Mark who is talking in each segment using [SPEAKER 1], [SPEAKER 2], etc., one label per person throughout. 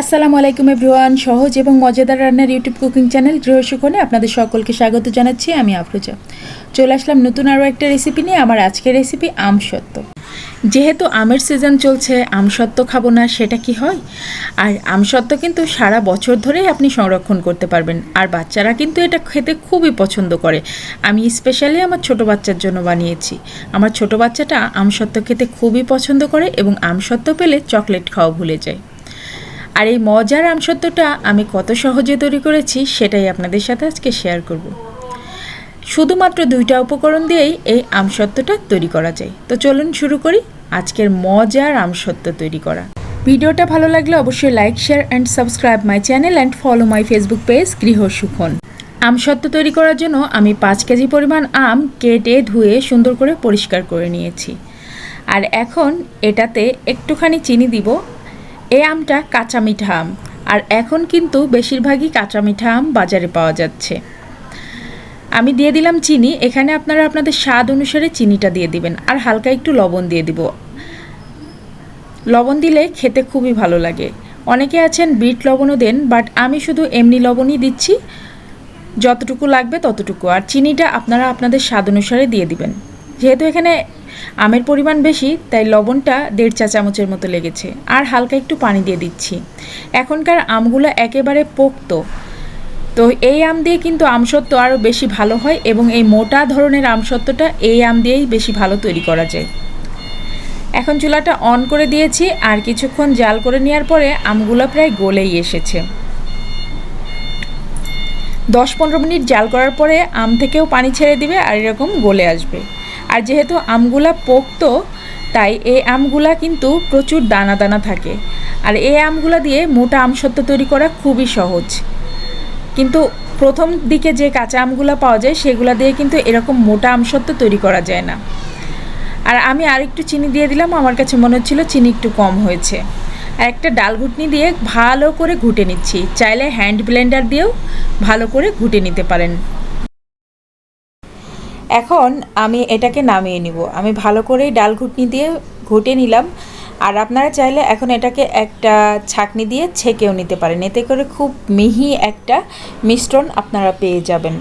[SPEAKER 1] আসসালামু আলাইকুম এভরিওয়ান, সহজ এবং মজাদার রান্নার ইউটিউব কুকিং চ্যানেল গৃহসুখনে আপনাদের সকলকে স্বাগত জানাচ্ছি, আমি আফরোজা। চলে আসলাম নতুন আরও একটা রেসিপি নিয়ে, আমার আজকের রেসিপি আম সত্ত্ব। যেহেতু আমের সিজন চলছে, আম সত্ত্ব খাব না, সেটা কি হয়? আর আম সত্ত্ব কিন্তু সারা বছর ধরেই আপনি সংরক্ষণ করতে পারবেন, আর বাচ্চারা কিন্তু এটা খেতে খুবই পছন্দ করে। আমি স্পেশালি আমার ছোট বাচ্চার জন্য বানিয়েছি। আমার ছোট বাচ্চাটা আম সত্ত্ব খেতে খুবই পছন্দ করে এবং আম সত্ত্ব পেলে চকলেট খাওয়া ভুলে যায়। আর এই মজার আমসত্ত্বটা আমি কত সহজে তৈরি করেছি সেটাই আপনাদের সাথে আজকে শেয়ার করব। শুধুমাত্র দুইটা উপকরণ দিয়েই এই আমসত্ত্বটা তৈরি করা যায়। তো চলুন শুরু করি আজকের মজার আমসত্ত্ব তৈরি করা। ভিডিওটা ভালো লাগলে অবশ্যই like share and subscribe my channel and follow my Facebook page Griha Sukhan. আমসত্ত্ব তৈরি করার জন্য আমি পাঁচ কেজি পরিমাণ আম কেটে ধুয়ে সুন্দর করে পরিষ্কার করে নিয়েছি। আর এখন এটাতে একটুখানি চিনি দিব এই আমটা কাঁচা মিঠা আম। আর এখন কিন্তু বেশিরভাগই কাঁচা মিঠা আম বাজারে পাওয়া যাচ্ছে। আমি দিয়ে দিলাম চিনি, এখানে আপনারা আপনাদের স্বাদ অনুসারে চিনিটা দিয়ে দিবেন। আর হালকা একটু লবণ দিয়ে দিব। লবণ দিলে খেতে খুবই ভালো লাগে। অনেকে আছেন বিট লবণও দেন, বাট আমি শুধু এমনি লবণই দিচ্ছি। যতটুকু লাগবে ততটুকু। আর চিনিটা আপনারা আপনাদের স্বাদ অনুসারে দিয়ে দিবেন। যেহেতু এখানে আমের পরিমাণ বেশি, তাই লবণটা দেড় চা চামচের মতো লেগেছে। আর হালকা একটু পানি দিয়ে দিচ্ছি। এখনকার আমগুলো একেবারে পোক্ত। তো এই আম দিয়ে কিন্তু আমসত্ত্ব আরও বেশি ভালো হয় এবং এই মোটা ধরনের আমসত্ত্বটা এই আম দিয়েই বেশি ভালো তৈরি করা যায়। এখন চুলাটা অন করে দিয়েছি আর কিছুক্ষণ জাল করে নেওয়ার পরে আমগুলো প্রায় গলেই এসেছে। দশ পনেরো মিনিট জাল করার পরে আম থেকেও পানি ছেড়ে দিবে আর এরকম গলে আসবে। আর যেহেতু আমগুলা পোক্ত, তাই এই আমগুলা কিন্তু প্রচুর দানা দানা থাকে। আর এই আমগুলা দিয়ে মোটা আমসত্ত্ব তৈরি করা খুবই সহজ। কিন্তু প্রথম দিকে যে কাঁচা আমগুলো পাওয়া যায়, সেগুলো দিয়ে কিন্তু এরকম মোটা আমসত্ত্ব তৈরি করা যায় না। আর আমি আর একটু চিনি দিয়ে দিলাম, আমার কাছে মনে হচ্ছিল চিনি একটু কম হয়েছে। আর একটা ডাল ঘুটনি দিয়ে ভালো করে ঘুটে নিচ্ছি। চাইলে হ্যান্ড ব্লেন্ডার দিয়েও ভালো করে ঘুটে নিতে পারেন। এখন আমি এটাকে নামিয়ে নিব। আমি ভালো করেই ডাল ঘুটনি দিয়ে ঘুটে নিলাম। আর আপনারা চাইলে এখন এটাকে একটা ছাকনি দিয়ে ছেঁকেও নিতে পারেন। এতে করে খুব মিহি একটা মিশ্রণ আপনারা পেয়ে যাবেন।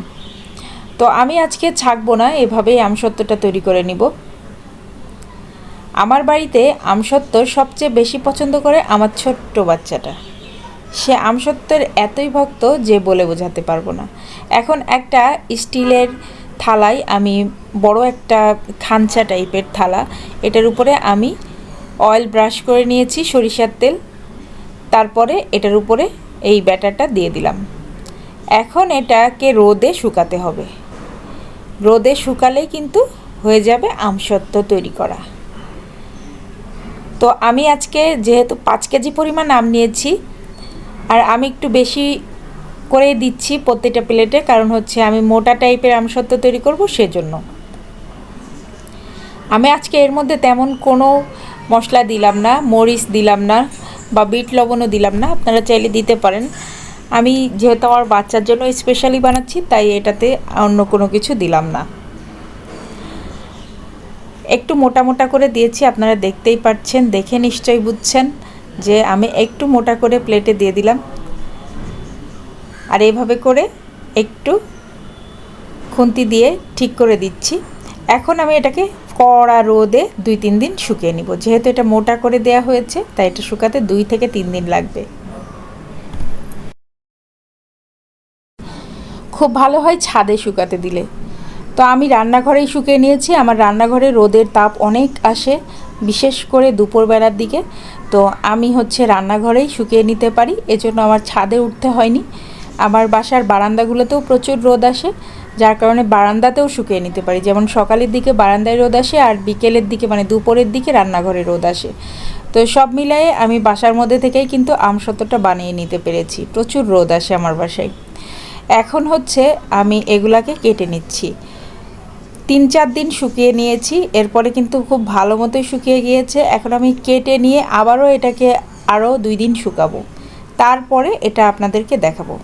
[SPEAKER 1] তো আমি আজকে ছাকবো না, এভাবেই আমসত্ত্বটা তৈরি করে নিব। আমার বাড়িতে আমসত্ত্ব সবচেয়ে বেশি পছন্দ করে আমার ছোট্ট বাচ্চাটা। সে আমসত্ত্বের এতই ভক্ত যে বলে বোঝাতে পারব না। এখন একটা স্টিলের থালায় আমি বড় একটা খাঞ্চা টাইপের থালা। এটার উপরে আমি অয়েল ব্রাশ করে নিয়েছি, সরিষার তেল। তারপরে এটার উপরে এই ব্যাটারটা দিয়ে দিলাম। এখন এটাকে রোদে শুকাতে হবে। রোদে শুকালেই কিন্তু হয়ে যাবে আমসত্ত্ব তৈরি করা। তো আমি আজকে যেহেতু পাঁচ কেজি পরিমাণ আম নিয়েছি, আর আমি একটু বেশি করে দিচ্ছি প্রত্যেকটা প্লেটে, কারণ হচ্ছে আমি মোটা টাইপের আমসত্ত্ব তৈরি করব সেজন্য। আমি আজকে এর মধ্যে তেমন কোনো মশলা দিলাম না, মরিচ দিলাম না, বা বিট লবণও দিলাম না, আপনারা চাইলে দিতে পারেন। আমি যেহেতু আমার বাচ্চার জন্য স্পেশালি বানাচ্ছি, তাই এটাতে অন্য কোনো কিছু দিলাম না। একটু মোটা মোটা করে দিয়েছি, আপনারা দেখতেই পাচ্ছেন, দেখে নিশ্চয়ই বুঝছেন যে আমি একটু মোটা করে প্লেটে দিয়ে দিলাম। আর এইভাবে করে একটু খুন্তি দিয়ে ঠিক করে দিচ্ছি। এখন আমি এটাকে কড়া রোদে দুই তিন দিন শুকিয়ে নিব। যেহেতু এটা মোটা করে দেয়া হয়েছে, তাই এটা শুকাতে দুই থেকে তিন দিন লাগবে। খুব ভালো হয় ছাদে শুকাতে দিলে। তো আমি রান্নাঘরেই শুকিয়ে নিয়েছি। আমার রান্নাঘরে রোদের তাপ অনেক আসে, বিশেষ করে দুপুরবেলার দিকে। তো আমি হচ্ছে রান্নাঘরেই শুকিয়ে নিতে পারি। এজন্য আমার ছাদে উঠতে হয়নি। আমার বাসার বারান্দাগুলোতেও প্রচুর রোদ আসে, যার কারণে বারান্দাতেও শুকিয়ে নিতে পারি। যেমন সকালের দিকে বারান্দায় রোদ আসে আর বিকেলের দিকে মানে দুপুরের দিকে রান্নাঘরে রোদ আসে। তো সব মিলায়ে আমি বাসার মধ্যে থেকেই কিন্তু আম আমসত্ত্বটা বানিয়ে নিতে পেরেছি। প্রচুর রোদ আসে আমার বাসায়। এখন হচ্ছে আমি এগুলাকে কেটে নিচ্ছি। তিন চার দিন শুকিয়ে নিয়েছি, এরপরে কিন্তু খুব ভালো মতোই শুকিয়ে গিয়েছে। এখন আমি কেটে নিয়ে আবারও এটাকে আরও দুই দিন শুকাবো। তারপরে এটা আপনাদেরকে দেখাবো।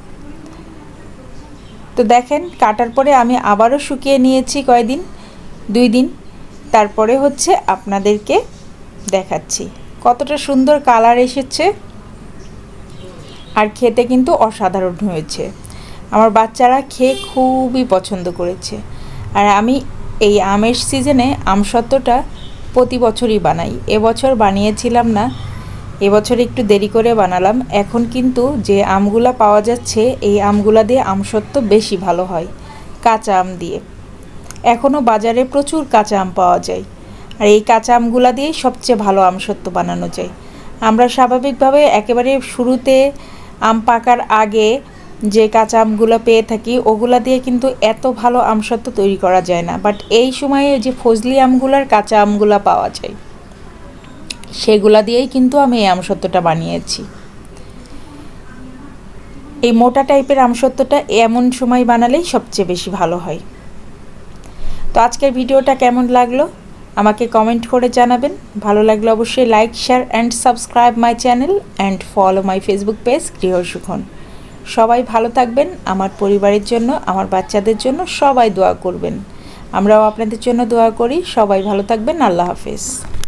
[SPEAKER 1] তো দেখেন, কাটার পরে আমি আবারও শুকিয়ে নিয়েছি কয়দিন? দুই দিন। তারপরে হচ্ছে আপনাদেরকে দেখাচ্ছি। কতটা সুন্দর কালার এসেছে। আর খেতে কিন্তু অসাধারণ হয়েছে। আমার বাচ্চারা খেয়ে খুবই পছন্দ করেছে। আর আমি এই আমের সিজনে আমসত্ত্বটা প্রতি বছরই বানাই। এবছর বানিয়েছিলাম না এবছর একটু দেরি করে বানালাম। এখন কিন্তু যে আমগুলা পাওয়া যাচ্ছে, এই আমগুলা দিয়ে আমসত্ত্ব বেশি ভালো হয়, কাঁচা আম দিয়ে। এখনও বাজারে প্রচুর কাঁচা আম পাওয়া যায়, আর এই কাঁচা আমগুলা দিয়েই সবচেয়ে ভালো আমসত্ত্ব বানানো যায়। আমরা স্বাভাবিকভাবে একেবারে শুরুতে আম পাকার আগে যে কাঁচা আমগুলো পেয়ে থাকি, ওগুলা দিয়ে কিন্তু এত ভালো আমসত্ব তৈরি করা যায় না। বাট এই সময়ে যে ফজলি আমগুলার কাঁচা আমগুলা পাওয়া যায়। সেগুলা দিয়েই কিন্তু আমি এই আমসত্ত্বটা বানিয়েছি। এই মোটা টাইপের আমসত্ত্বটা এমন সময় বানালেই সবচেয়ে বেশি ভালো হয়। তো আজকের ভিডিওটা কেমন লাগল? আমাকে কমেন্ট করে জানাবেন। ভালো লাগলে অবশ্যই like share and subscribe my channel and follow my Facebook page Grihasukhan সবাই ভালো থাকবেন, আমার পরিবারের জন্য, আমার বাচ্চাদের জন্য সবাই দোয়া করবেন। আমরাও আপনাদের জন্য দোয়া করি। সবাই ভালো থাকবেন। আল্লাহ হাফেজ।